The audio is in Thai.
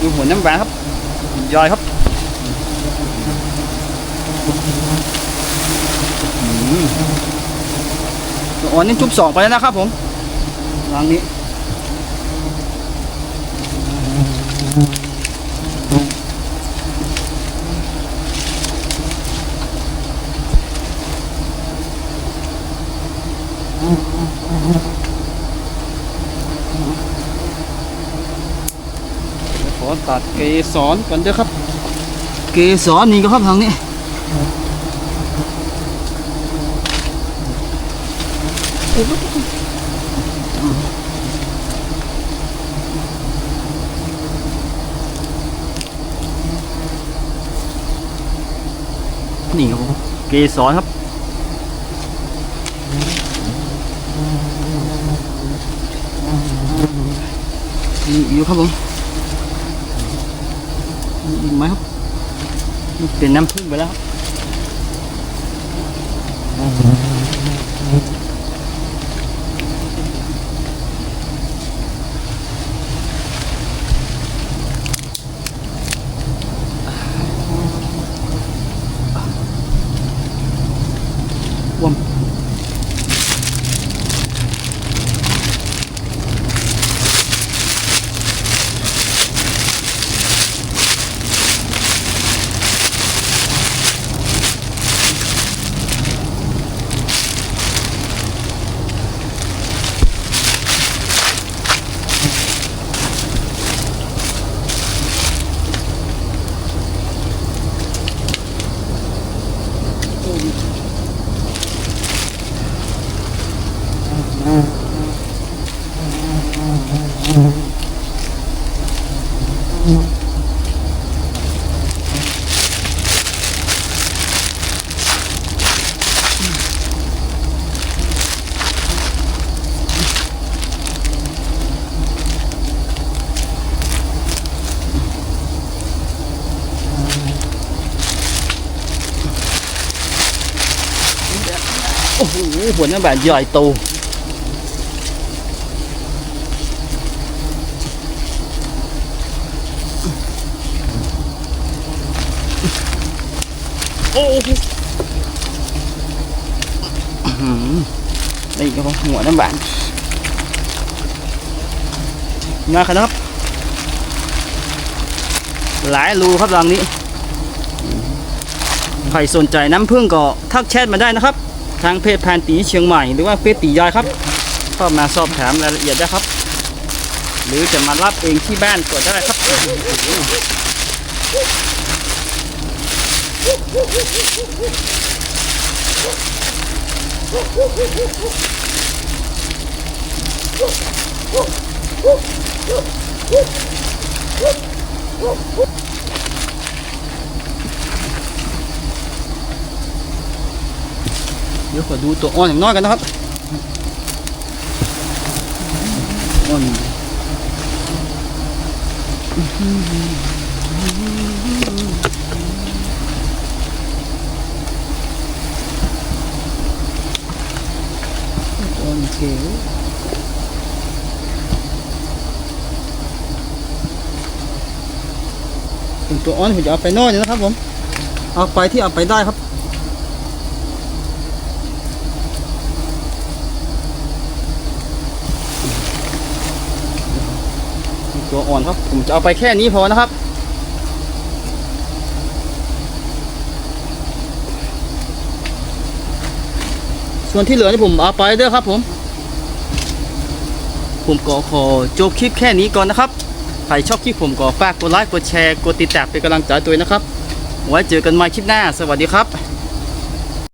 ดูหัวน้ำหวานครับยอยครับอืมอ๋อนนี่จุบสองไปแล้วนะครับผมวางนี้ยวขอ ตัดเกสรก่อนเด้อครับ เกสรนี่ก็ครับทางนี้นี่ครับเกสรครับนี่อยู่ครับผม นี่อีกไหมครับนี่เป็นน้ำผึ้งไปแล้วครับ โอ้โหหัวน้ำบานใหญ่โต อ้โหอื้อหือนี่ครับผมหัวน้ำบานมาครับ หลายรูครับรังนี้ ใครสนใจน้ำผึ้งก็ทักแชทมาได้นะครับ ทางเพจพันตีเชียงใหม่หรือว่าเฟซตียอยครับเข้ามาสอบถามรายละเอียดได้ครับ หรือจะมารับเองที่บ้านก็ได้ครับ เดี๋ยวขอดูตัวอ่อนอย่างน้อยกันนะครับอ่อน อ่อตัวอ่อนผมจะเอาไปน่นนี่นะครับผม เอาไปที่เอาไปได้ครับตัวอ่อนครับ ผมจะเอาไปแค่นี้พอนะครับส่วนที่เหลือนี่ผมเอาไปเด้อครับผม ผมก็ขอจบคลิปแค่นี้ก่อนนะครับใครชอบคลิปผมก็ฝากกดไลค์กดแชร์กดติดตามเป็นกำลังใจตัวเองนะครับ ไว้เจอกันใหม่คลิปหน้า สวัสดีครับ